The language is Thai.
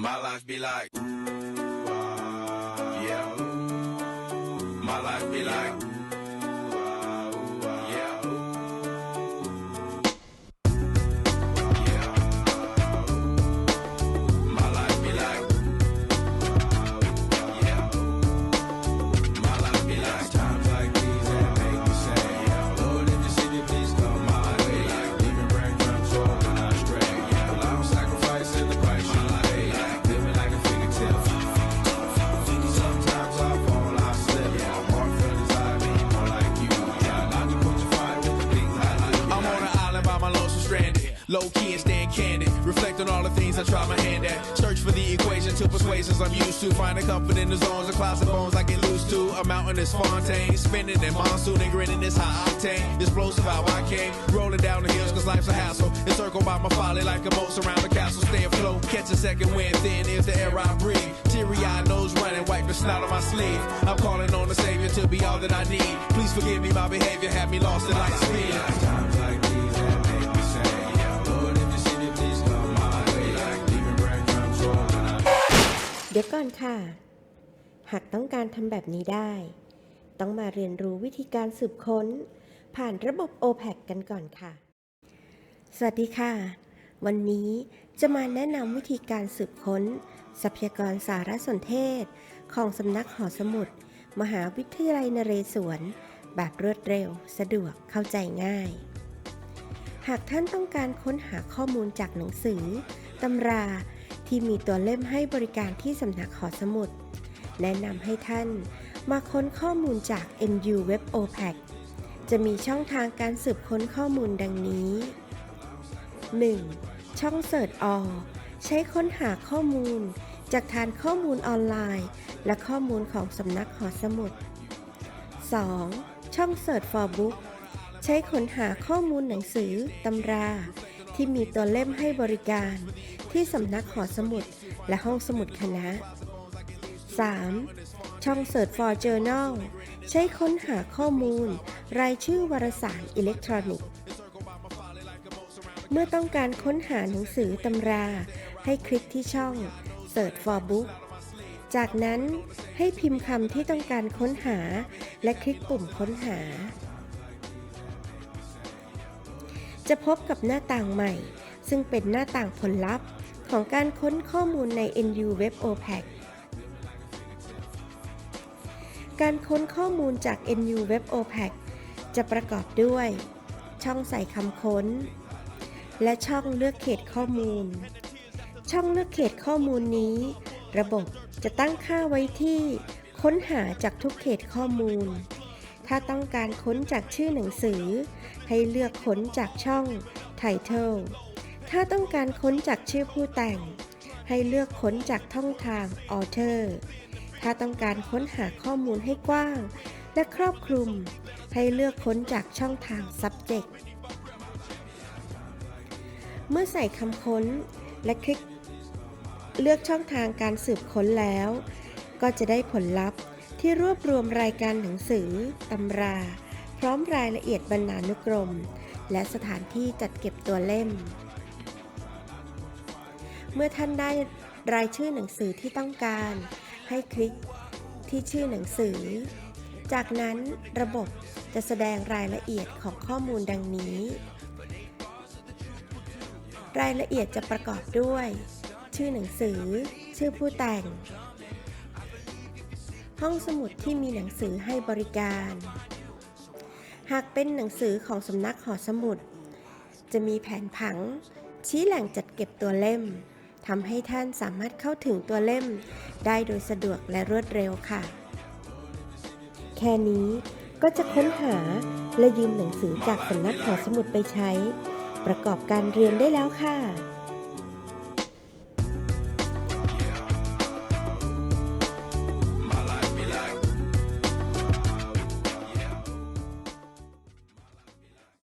My life be like, ooh, ah, yeah. My life be like, by stranded. Low key and staying candid. Reflect on all the things I try my hand at. Search for the equation to persuasions I'm used to. Finding comfort in the zones of clouds and bones I get loose to. A mountain is Fontaine. Spinning in monsoon and grinning is high octane. Explosive how I came. Rolling down the hills cause life's a hassle. Encircled by my folly like a moat surround the castle. Stay afloat. Catch a second wind thin is the air I breathe. Teary eyed nose running. Wipe the snot on my sleeve. I'm calling on the savior to be all that I need. Please forgive me my behavior. Had me lost in light speed. Times like these เดี๋ยวก่อนค่ะ หากต้องการทำแบบนี้ได้ ต้องมาเรียนรู้วิธีการสืบค้น ผ่านระบบ OPAC กันก่อนค่ะ สวัสดีค่ะ วันนี้จะมาแนะนำวิธีการสืบค้น ทรัพยากรสารสนเทศ ของสำนักหอสมุด มหาวิทยาลัยนเรศวร แบบรวดเร็ว สะดวกเข้าใจง่าย หากท่านต้องการค้นหาข้อมูลจากหนังสือตำรา ที่มีตัวเล่มให้บริการที่สำนักหอสมุด แนะนำให้ท่านมาค้นข้อมูลจาก NU Web OPAC จะมีช่องทางการสืบค้นข้อมูลดังนี้ 1. ช่อง Search All ใช้ค้นหาข้อมูล จากฐานข้อมูลออนไลน์ และข้อมูลของสำนักหอสมุด 2. ช่อง Search for Book ใช้ค้นหาข้อมูลหนังสือ ตำรา ที่มีตัวเล่มให้บริการ ที่สำนักหอสมุดและห้องสมุดคณะ 3. ช่อง Search for Journal ใช้ค้นหาข้อมูล รายชื่อวารสารอิเล็กทรอนิกส์ เมื่อต้องการค้นหาหนังสือตำรา ให้คลิกที่ช่อง Search for Book จากนั้นให้พิมพ์คำที่ต้องการค้นหา และคลิกปุ่มค้นหา จะพบกับหน้าต่างใหม่ ซึ่งเป็นหน้าต่างผลลัพธ์ ของการค้นข้อมูลใน NU Web OPAC การค้นข้อมูลจาก NU Web OPAC จะประกอบด้วย ช่องใส่คำค้น และช่องเลือกเขตข้อมูล ช่องเลือกเขตข้อมูลนี้ ระบบจะตั้งค่าไว้ที่ ค้นหาจากทุกเขตข้อมูล ถ้าต้องการค้นจากชื่อหนังสือ ให้เลือกค้นจากช่อง Title ถ้าต้องการค้นจากชื่อผู้แต่ง ให้เลือกค้นจากท่องทาง Author ถ้าต้องการค้นหาข้อมูลให้กว้าง และครอบคลุม ให้เลือกค้นจากช่องทาง Subject เมื่อใส่คำค้นและคลิก เลือกช่องทางการสืบค้นแล้ว ก็จะได้ผลลัพธ์ ที่รวบรวมรายการหนังสือ ตำรา พร้อมรายละเอียดบรรณานุกรม และสถานที่จัดเก็บตัวเล่ม เมื่อท่านได้รายชื่อหนังสือที่ต้องการ ให้คลิกที่ชื่อหนังสือ จากนั้นระบบจะแสดงรายละเอียดของข้อมูลดังนี้ รายละเอียดจะประกอบด้วย ชื่อหนังสือ ชื่อผู้แต่ง ห้องสมุดที่มีหนังสือให้บริการ หากเป็นหนังสือของสำนักหอสมุด จะมีแผนผัง ชี้แหล่งจัดเก็บตัวเล่มทำให้ท่านสามารถเข้าถึงตัวเล่ม ได้โดยสะดวกและรวดเร็วค่ะ แค่นี้ก็จะค้นหาและยืมหนังสือจากสำนักหอสมุดไปใช้ ประกอบการเรียนได้แล้วค่ะ